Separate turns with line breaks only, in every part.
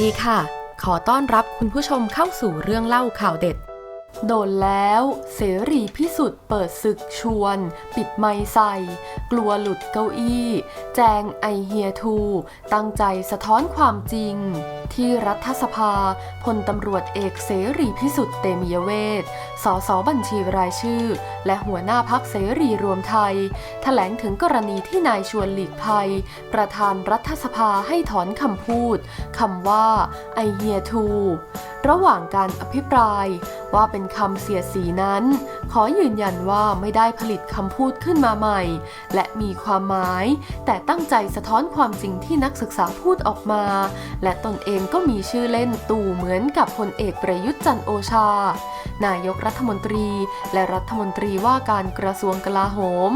ดีค่ะ ขอต้อนรับคุณผู้ชมเข้าสู่เรื่องเล่าข่าวเด็ด โดนแล้ว เสรีพิสุทธิ์เปิดศึกชวน ปิดไมค์ใส่ กลัวหลุดเก้าอี้ แจงไอเฮียทู ตั้งใจสะท้อนความจริง ที่รัฐสภาพลตำรวจเอกเสรีพิสุทธิ์เตมียเวทสสบัญชีรายชื่อ และหัวหน้าพักเสรีรวมไทยแถลงถึงกรณีที่นายชวนหลีกภัย ประธานรัฐสภาให้ถอนคำพูดคำว่าไอเฮียทู ระหว่างการอภิปรายว่าเป็นคำเสียดสีนั้น ขอยืนยันว่าไม่ได้ผลิตคำพูดขึ้นมาใหม่ และมีความหมาย แต่ตั้งใจสะท้อนความจริงที่นักศึกษาพูดออกมา และตนเองก็มีชื่อเล่นตู่เหมือนกับพลเอกประยุทธ์จันโอชา นายกรัฐมนตรี และรัฐมนตรีว่าการกระทรวงกลาโหม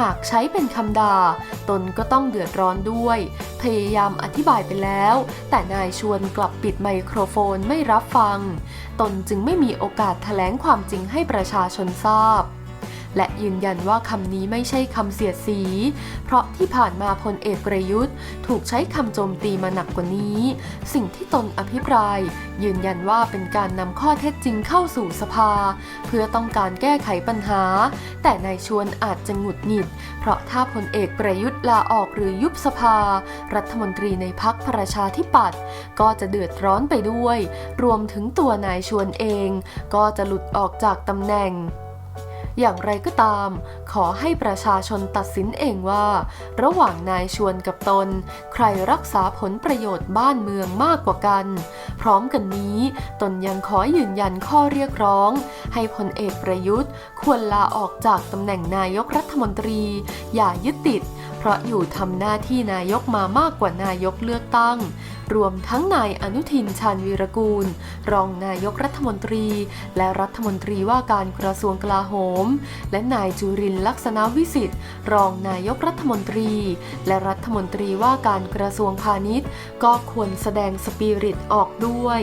หากใช้เป็นคำด่า ตนก็ต้องเดือดร้อนด้วย พยายามอธิบายไปแล้ว แต่นายชวนกลับปิดไมโครโฟนไม่รับฟัง ตนจึงไม่มีโอกาสแถลงความจริงให้ประชาชนทราบ และยืนยันว่าคำนี้ไม่ใช่คำเสียดสี เพราะที่ผ่านมาพลเอกประยุทธ์ ถูกใช้คำโจมตีมาหนักกว่านี้ สิ่งที่ตนอภิปราย ยืนยันว่าเป็นการนำข้อเท็จจริงเข้าสู่สภา เพื่อต้องการแก้ไขปัญหา แต่นายชวนอาจจะหงุดหงิด เพราะถ้าพลเอกประยุทธ์ลาออกหรือยุบสภา รัฐมนตรีในพักประชาธิปัตย์ก็จะเดือดร้อนไปด้วย รวมถึงตัวนายชวนเอง ก็จะหลุดออกจากตำแหน่ง อย่างไรก็ตาม ขอให้ประชาชนตัดสินเองว่า ระหว่างนายชวนกับตน ใครรักษาผลประโยชน์บ้านเมืองมากกว่ากัน พร้อมกันนี้ ตนยังขอยืนยันข้อเรียกร้อง ให้พลเอกประยุทธ์ ควรลาออกจากตำแหน่งนายกรัฐมนตรี อย่ายึดติด เพราะอยู่ทำหน้าที่นายกมามากกว่านายกเลือกตั้ง รวมทั้งนายอนุทินชาญวีรกูล รองนายกรัฐมนตรี และรัฐมนตรีว่าการกระทรวงกลาโหม และนายจุรินทร์ลักษณะวิสิทธิ์ รองนายกรัฐมนตรี และรัฐมนตรีว่าการกระทรวงพาณิชย์ ก็ควรแสดงสปิริตออกด้วย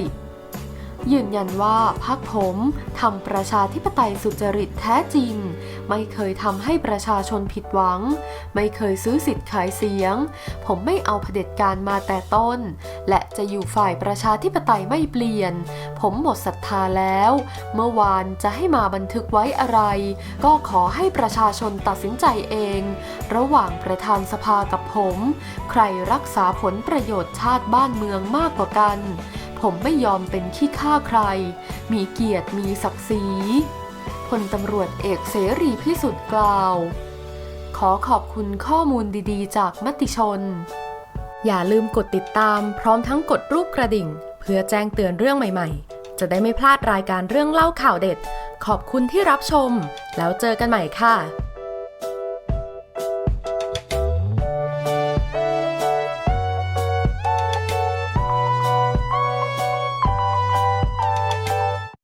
ยืนยันว่าพรรคผมทำประชาธิปไตยสุจริตแท้จริง ไม่เคยทำให้ประชาชนผิดหวัง ไม่เคยซื้อสิทธิ์ขายเสียง ผมไม่เอาเผด็จการมาแต่ต้น และจะอยู่ฝ่ายประชาธิปไตยไม่เปลี่ยน ผมหมดศรัทธาแล้ว เมื่อวานจะให้มาบันทึกไว้อะไร ก็ขอให้ประชาชนตัดสินใจเอง ระหว่างประธานสภากับผม ใครรักษาผลประโยชน์ชาติบ้านเมืองมากกว่ากัน ผมไม่ยอมเป็นขี้ข้าใคร มีเกียรติมีศักดิ์ศรีพลตำรวจเอกเสรีพิสุทธิ์กล่าว ขอขอบคุณข้อมูลดีๆ จากมติชน อย่าลืมกดติดตามพร้อมทั้งกดรูปกระดิ่ง เพื่อแจ้งเตือนเรื่องใหม่ๆ จะได้ไม่พลาดรายการเรื่องเล่าข่าวเด็ด ขอบคุณที่รับชม แล้วเจอกันใหม่ค่ะ